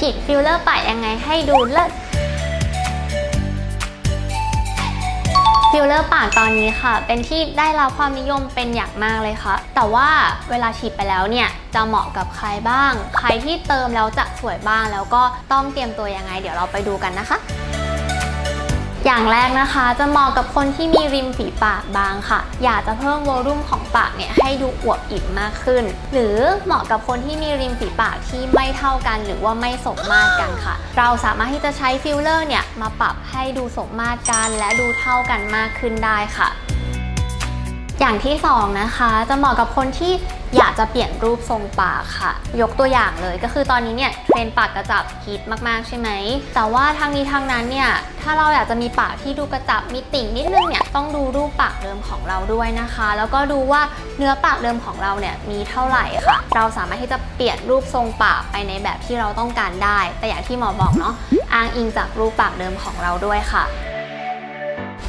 ฉีดฟิลเลอร์ปากยังไงให้ดูเลิศฟิลเลอร์ปากตอนนี้ค่ะ เป็นที่ได้รับความนิยมเป็นอย่างมากเลยค่ะ แต่ว่าเวลาฉีดไปแล้วเนี่ย จะเหมาะกับใครบ้าง ใครที่เติมแล้วจะสวยบ้าง แล้วก็ต้องเตรียมตัวยังไง เดี๋ยวเราไปดูกันนะคะ อย่างแรกนะคะจะเหมาะกับคนที่มีริมฝีปากบางค่ะ อยากจะเพิ่มโวลุ่มของปากเนี่ยให้ดูอวบอิ่มมากขึ้น หรือเหมาะกับคนที่มีริมฝีปากที่ไม่เท่ากัน หรือว่าไม่สมมาตรกันค่ะ เราสามารถที่จะใช้ฟิลเลอร์เนี่ยมาปรับให้ดูสมมาตรกันและดูเท่ากันมากขึ้นได้ค่ะ อย่างที่สองนะคะจะเหมาะกับคนที่อยากจะเปลี่ยนรูปทรงปากค่ะ ยกตัวอย่างเลยก็คือตอนนี้เนี่ยเทรนด์ปากกระจับฮิตมากๆใช่ไหม แต่ว่าทางนี้ทางนั้นเนี่ยถ้าเราอยากจะมีปากที่ดูกระจับมีติ่งนิดนึงเนี่ยต้องดูรูปปากเดิมของเราด้วยนะคะ แล้วก็ดูว่าเนื้อปากเดิมของเราเนี่ยมีเท่าไหร่ค่ะ เราสามารถที่จะเปลี่ยนรูปทรงปากไปในแบบที่เราต้องการได้ แต่อย่างที่หมอบอกเนาะอ้างอิงจากรูปปากเดิมของเราด้วยค่ะ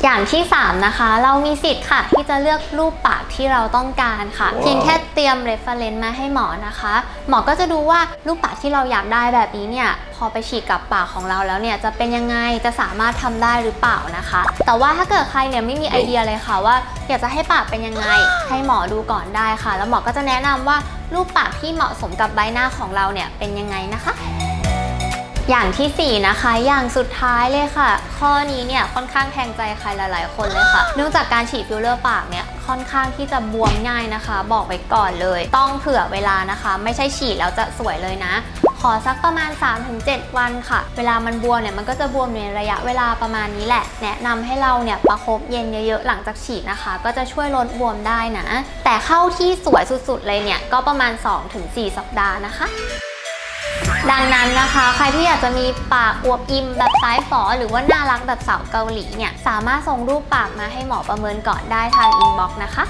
อย่างที่ 3 นะคะ เรามีสิทธิ์ค่ะ ที่จะเลือกรูปปากที่เราต้องการค่ะ เพียงแค่เตรียม reference มาให้หมอนะคะ หมอก็จะดูว่ารูปปากที่เราอยากได้แบบนี้เนี่ยพอไปฉีดกับปากของเราแล้วเนี่ยจะเป็นยังไงจะสามารถทำได้หรือเปล่านะคะ แต่ว่าถ้าเกิดใครเนี่ยไม่มีไอเดียเลยค่ะว่า อยากจะให้ปากเป็นยังไง ให้หมอดูก่อนได้ค่ะ แล้วหมอก็จะแนะนำว่ารูปปากที่เหมาะสมกับใบหน้าของเราเนี่ยเป็นยังไงนะคะ อย่างที่ 4 นะคะ อย่างสุดท้ายเลยค่ะ ข้อนี้เนี่ยค่อนข้างแทงใจใครหลาย ๆ คนเลยค่ะ เนื่องจากการฉีดฟิลเลอร์ปากเนี่ยค่อนข้างที่จะบวมง่ายนะคะ บอกไว้ก่อนเลย ต้องเผื่อเวลานะคะ ไม่ใช่ฉีดแล้วจะสวยเลยนะ ขอสักประมาณ 3-7 วันค่ะ เวลามันบวมเนี่ยมันก็จะบวมในระยะเวลาประมาณนี้แหละ แนะนำให้เราเนี่ยประคบเย็นเยอะๆหลังจากฉีดนะคะ ก็จะช่วยลดบวมได้นะ แต่เข้าที่สวยสุดๆเลยเนี่ยก็ประมาณ 2-4 สัปดาห์นะคะ ดังนั้นนะคะ ใครที่อยากจะมีปากอวบอิ่มแบบสายฝอ หรือว่าน่ารักแบบสาวเกาหลีเนี่ย สามารถส่งรูปปากมาให้หมอประเมินก่อนได้ทางอินบ็อกซ์นะคะ